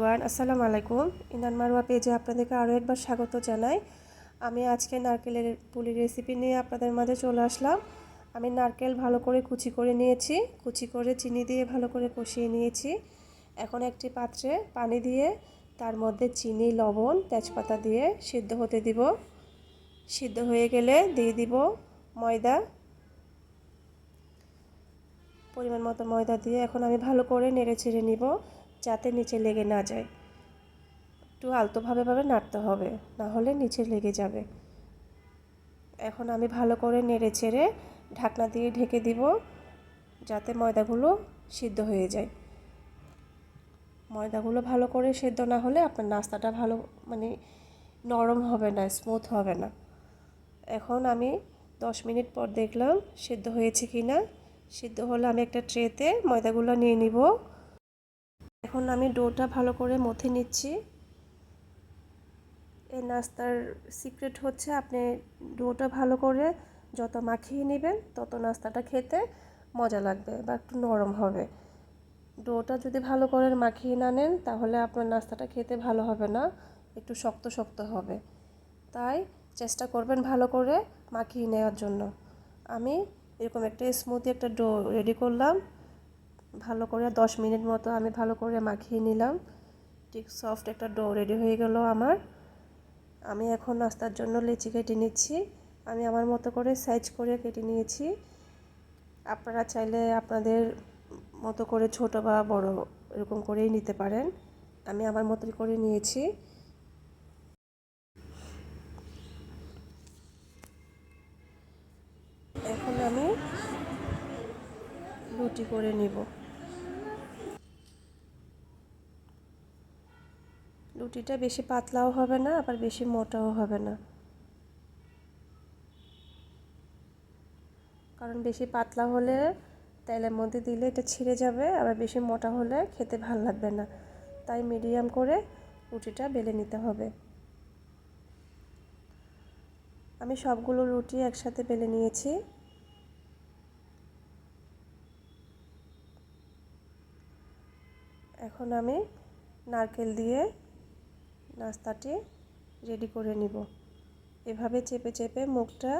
One আসসালামু আলাইকুম। ইনান মারুয়া পেজে আপনাদেরকে আরও একবার স্বাগত জানাই। আমি আজকে নারকেলের পুলি রেসিপি নিয়ে আপনাদের মাঝে চলে আসলাম। আমি নারকেল ভালো করে কুচি করে নিয়েছি। কুচি করে চিনি দিয়ে ভালো করে কষিয়ে নিয়েছি। এখন একটি পাত্রে পানি দিয়ে, তার মধ্যে চিনি, লবণ, তেজপাতা দিয়ে সিদ্ধ হতে দিব। সিদ্ধ হয়ে গেলে দিয়ে দিব ময়দা। পরিমাণ মতো ময়দা দিয়ে এখন আমি ভালো করে নেড়ে ছেড়ে নিব। যাতে নিচে লেগে না যায়। একটু আলতোভাবে ভাবে নাড়তে হবে, না হলে নিচে লেগে যাবে। এখন আমি ভালো করে নেড়ে ছেড়ে ঢাকনা দিয়ে ঢেকে দিব, যাতে ময়দাগুলো সিদ্ধ হয়ে যায়। ময়দাগুলো ভালো করে সেদ্ধ না হলে আপনার নাস্তাটা ভালো মানে নরম হবে না স্মুথ হবে না। এখন আমি দশ মিনিট পর দেখলাম সেদ্ধ হয়েছে কি না সিদ্ধ হলে আমি একটা ট্রেতে ময়দাগুলো নিয়ে নিব। এখন আমি ডোটা ভালো করে মথে নিচ্ছি। এই নাস্তার সিক্রেট হচ্ছে আপনি ডোটা ভালো করে যত মাখিয়ে নেবেন তত নাস্তাটা খেতে মজা লাগবে বা একটু নরম হবে। ডোটা যদি ভালো করে মাখিয়ে না নেন তাহলে আপনার নাস্তাটা খেতে ভালো হবে না, একটু শক্ত শক্ত হবে। তাই চেষ্টা করবেন ভালো করে মাখিয়ে নেওয়ার জন্য। আমি এরকম একটা স্মুথি একটা ডো রেডি করলাম। ভালো করে দশ মিনিট মতো আমি ভালো করে মাখিয়ে নিলাম। ঠিক সফট একটা ডো রেডি হয়ে গেল আমার। আমি এখন নাস্তার জন্য লিচি কেটে নিচ্ছি। আমি আমার মতো করে সাইজ করে কেটে নিয়েছি। আপনারা চাইলে আপনাদের মতো করে ছোট বা বড় এরকম করেই নিতে পারেন। আমি আমার মতো করে নিয়েছি এখন আমি রুটি করে নিব। রুটিটা বেশি পাতলাও হবে না, আবার বেশি মোটাও হবে না। কারণ বেশি পাতলা হলে তেলের মধ্যে দিলে এটা ছিঁড়ে যাবে, আবার বেশি মোটা হলে খেতে ভালো লাগবে না। তাই মিডিয়াম করে রুটিটা বেলে নিতে হবে। আমি সবগুলো রুটি একসাথে বেলে নিয়েছি। এখন আমি নারকেল দিয়ে নাস্তাটি রেডি করে নিব। এভাবে চেপে চেপে মুখটা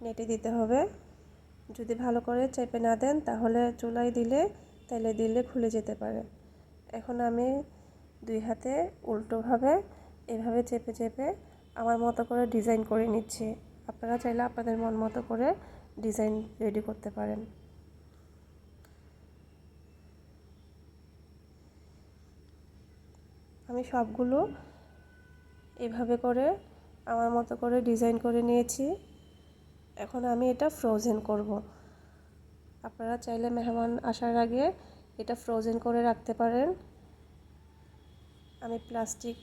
নেটে দিতে হবে। যদি ভালো করে চেপে না দেন, তাহলে চুলাই দিলে, তেলে দিলে খুলে যেতে পারে। এখন আমি দুই হাতে উল্টোভাবে এভাবে চেপে চেপে আমার মতো করে ডিজাইন করে নিচ্ছি। আপনারা চাইলে আপনাদের মন মতো করে ডিজাইন রেডি করতে পারেন। আমি সবগুলো এভাবে করে আমার মতো করে ডিজাইন করে নিয়েছি। এখন আমি এটা ফ্রোজেন করব। আপনারা চাইলে মেহমান আসার আগে এটা ফ্রোজেন করে রাখতে পারেন। আমি প্লাস্টিক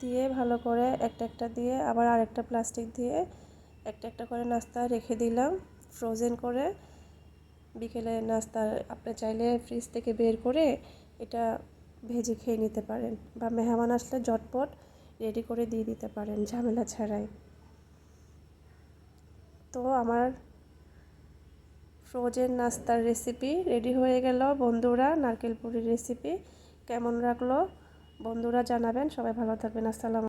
দিয়ে ভালো করে একটা একটা দিয়ে আবার আরেকটা প্লাস্টিক দিয়ে একটা একটা করে নাস্তা রেখে দিলাম ফ্রোজেন করে। বিকেলে নাস্তা আপনি চাইলে ফ্রিজ থেকে বের করে এটা ভেজে খেয়ে নিতে পারেন বা মেহমান আসলে জটপট রেডি করে দিয়ে দিতে পারেন ঝামেলা ছাড়াই। তো আমার ফ্রোজেন নাস্তার রেসিপি রেডি হয়ে গেল। বন্ধুরা, নারকেল পুরির রেসিপি কেমন রাখল বন্ধুরা জানাবেন। সবাই ভালো থাকবেন। আসসালাম